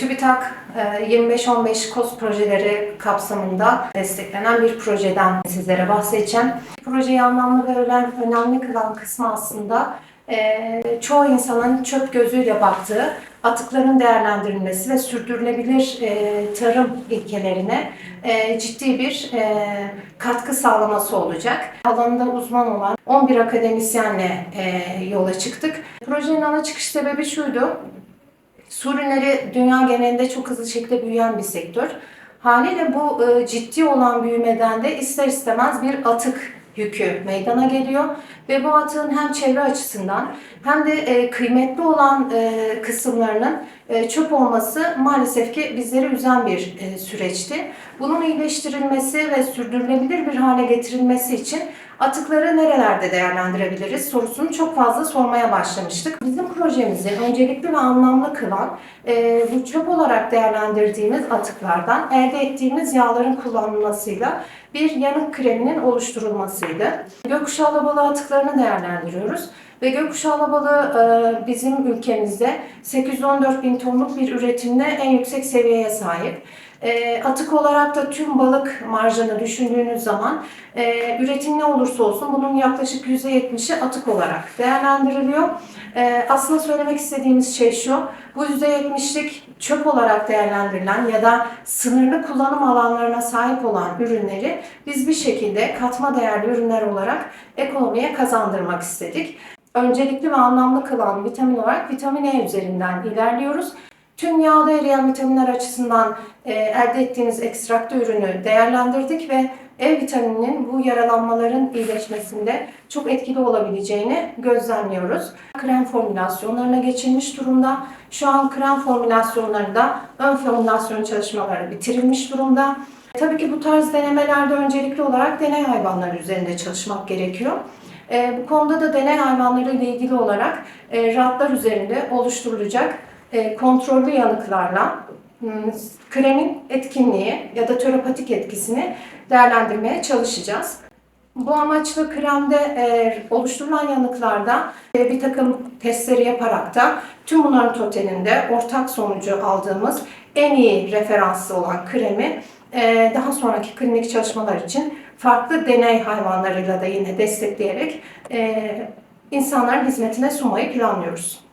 TÜBİTAK e, 25-15 KOS projeleri kapsamında desteklenen bir projeden sizlere bahsedeceğim. Projeyi anlamlı ve önemli kılan kısmı aslında e, çoğu insanın çöp gözüyle baktığı atıkların değerlendirilmesi ve sürdürülebilir e, tarım ilkelerine e, ciddi bir e, katkı sağlaması olacak. Alanında uzman olan 11 akademisyenle e, yola çıktık. Projenin ana çıkış sebebi şuydu. Su ürünleri dünya genelinde çok hızlı şekilde büyüyen bir sektör. Haliyle bu e, ciddi olan büyümeden de ister istemez bir atık yükü meydana geliyor ve bu atığın hem çevre açısından hem de e, kıymetli olan e, kısımlarının e, çöp olması maalesef ki bizleri üzen bir e, süreçti. Bunun iyileştirilmesi ve sürdürülebilir bir hale getirilmesi için atıkları nerelerde değerlendirebiliriz sorusunu çok fazla sormaya başlamıştık. Bizim projemizi öncelikli ve anlamlı kılan e, bu çöp olarak değerlendirdiğimiz atıklardan elde ettiğimiz yağların kullanılmasıyla bir yanık kreminin oluşturulmasıydı. Gökkuşağı alabalığı atıklarını değerlendiriyoruz. Ve gökkuşağı alabalığı e, bizim ülkemizde 814 bin tonluk bir üretimde en yüksek seviyeye sahip. E, atık olarak da tüm balık marjını düşündüğünüz zaman e, üretim ne olursa olsun bunun yaklaşık %70'i atık olarak değerlendiriliyor. E, aslında söylemek istediğimiz şey şu, bu %70'lik çöp olarak değerlendirilen ya da sınırlı kullanım alanlarına sahip olan ürünleri biz bir şekilde katma değerli ürünler olarak ekonomiye kazandırmak istedik. Öncelikli ve anlamlı kılan vitamin olarak vitamin E üzerinden ilerliyoruz. Tüm yağda eriyen vitaminler açısından e, elde ettiğimiz ekstrakta ürünü değerlendirdik ve E vitamininin bu yaralanmaların iyileşmesinde çok etkili olabileceğini gözlemliyoruz. Krem formülasyonlarına geçilmiş durumda. Şu an krem formülasyonlarında ön formülasyon çalışmaları bitirilmiş durumda. Tabii ki bu tarz denemelerde öncelikli olarak deney hayvanları üzerinde çalışmak gerekiyor. E, bu konuda da deney hayvanları ile ilgili olarak e, ratlar üzerinde oluşturulacak e, kontrollü yanıklarla hmm, kremin etkinliği ya da terapatik etkisini değerlendirmeye çalışacağız. Bu amaçla kremde e, oluşturulan yanıklarda e, bir takım testleri yaparak da tüm bunların totalinde ortak sonucu aldığımız en iyi referanslı olan kremi e, daha sonraki klinik çalışmalar için farklı deney hayvanlarıyla da yine destekleyerek e, insanların hizmetine sunmayı planlıyoruz.